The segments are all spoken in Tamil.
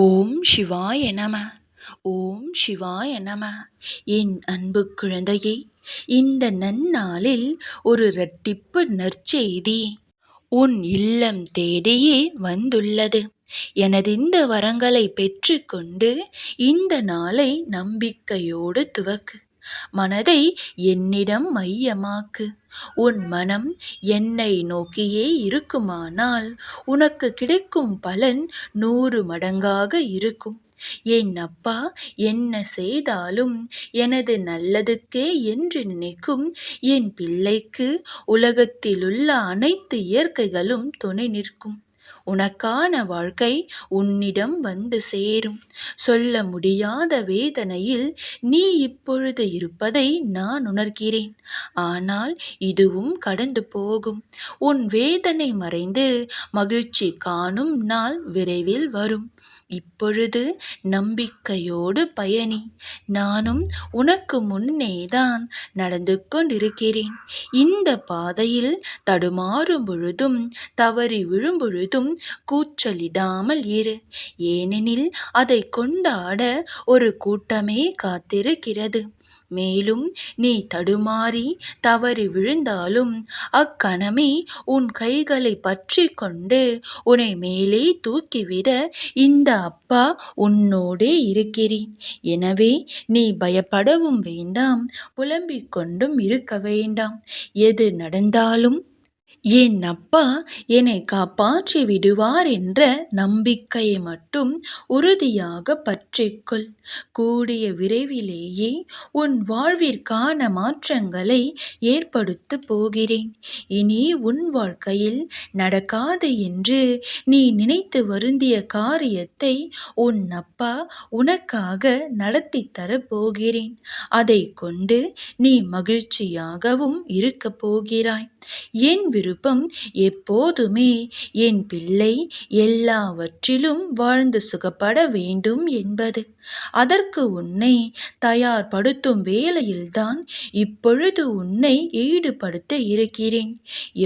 ஓம் சிவாய நம. ஓம் சிவாய நம. என் அன்பு குழந்தையே இந்த நன்னாளில் ஒரு இரட்டிப்பு நற்செய்தி உன் இல்லம் தேடியே வந்துள்ளது. எனது இந்த வரங்களை பெற்றுக்கொண்டு இந்த நாளை நம்பிக்கையோடு துவக்கு. மனதை என்னிடம் மையமாக்கு. உன் மனம் என்னை நோக்கியே இருக்குமானால் உனக்கு கிடைக்கும் பலன் நூறு மடங்காக இருக்கும். என் அப்பா என்ன செய்தாலும் எனது நல்லதுக்கே என்று நினைக்கும் என் பிள்ளைக்கு உலகத்திலுள்ள அனைத்து இயற்கைகளும் துணை நிற்கும். உனக்கான வாழ்க்கை உன்னிடம் வந்து சேரும். சொல்ல முடியாத வேதனையில் நீ இப்பொழுது இருப்பதை நான் உணர்கிறேன். ஆனால் இதுவும் கடந்து போகும். உன் வேதனை மறைந்து மகிழ்ச்சி காணும் நாள் விரைவில் வரும். இப்பொழுது நம்பிக்கையோடு பயணி. நானும் உனக்கு முன்னேதான் நடந்து கொண்டிருக்கிறேன். இந்த பாதையில் தடுமாறும் பொழுதும் தவறி விழும்பொழுதும் கூச்சலிடாமல் இரு. ஏனெனில் அதை கொண்டாட ஒரு கூட்டமே காத்திருக்கிறது. மேலும் நீ தடுமாறி தவறி விழுந்தாலும் அக்கணமே உன் கைகளை பற்றி கொண்டு உன்னை மேலே தூக்கிவிட இந்த அப்பா உன்னோடே இருக்கிறேன் எனவே நீ பயப்படவும் வேண்டாம் புலம்பிக் கொண்டும் இருக்க வேண்டாம். எது நடந்தாலும் என் அப்பா என்னை காப்பாற்றி விடுவார் என்ற நம்பிக்கையை மட்டும் உறுதியாக பற்றிக்கொள். கூடிய விரைவிலேயே உன் வாழ்விற்கான மாற்றங்களை ஏற்படுத்த போகிறேன். இனி உன் வாழ்க்கையில் நடக்காது என்று நீ நினைத்து வருந்திய காரியத்தை உன் அப்பா உனக்காக நடத்தி போகிறேன். அதை கொண்டு நீ மகிழ்ச்சியாகவும் இருக்கப் போகிறாய். என் விருப்பம் எப்போதுமே. என் பிள்ளை எல்லாவற்றிலும் வாழ்ந்து சுகப்பட வேண்டும் என்பது. அதற்கு உன்னை தயார்படுத்தும் வேலையில்தான் இப்பொழுது உன்னை ஈடுபடுத்த இருக்கிறேன்.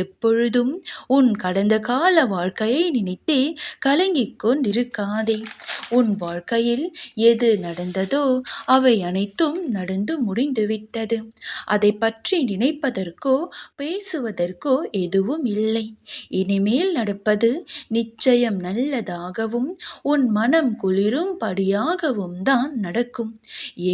எப்பொழுதும் உன் கடந்த கால வாழ்க்கையை நினைத்தே கலங்கிக் கொண்டிருக்காதே. உன் வாழ்க்கையில் எது நடந்ததோ அவை அனைத்தும் நடந்து முடிந்துவிட்டது. அதை பற்றி நினைப்பதற்கோ பேசுவதற்கோ எதுவும் இல்லை. இனிமேல் நடப்பது நிச்சயம் நல்லதாகவும் உன் மனம் குளிரும் படியாகவும் தான் நடக்கும்.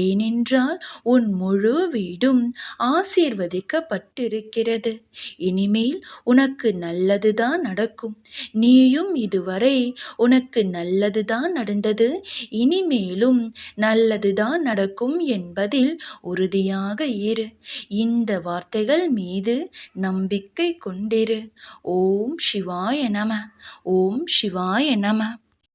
ஏனென்றால் உன் முழு வீடும் ஆசீர்வதிக்கப்பட்டிருக்கிறது. இனிமேல் உனக்கு நல்லதுதான் நடக்கும். நீயும் இதுவரை உனக்கு நல்லதுதான் நடந்தது. இனிமேலும் நல்லதுதான் நடக்கும் என்பதில் உறுதியாக இரு. இந்த வார்த்தைகள் மீது நம்பிக்கை கொண்டிரு. ஓம் சிவாய நம. ஓம் சிவாய நம.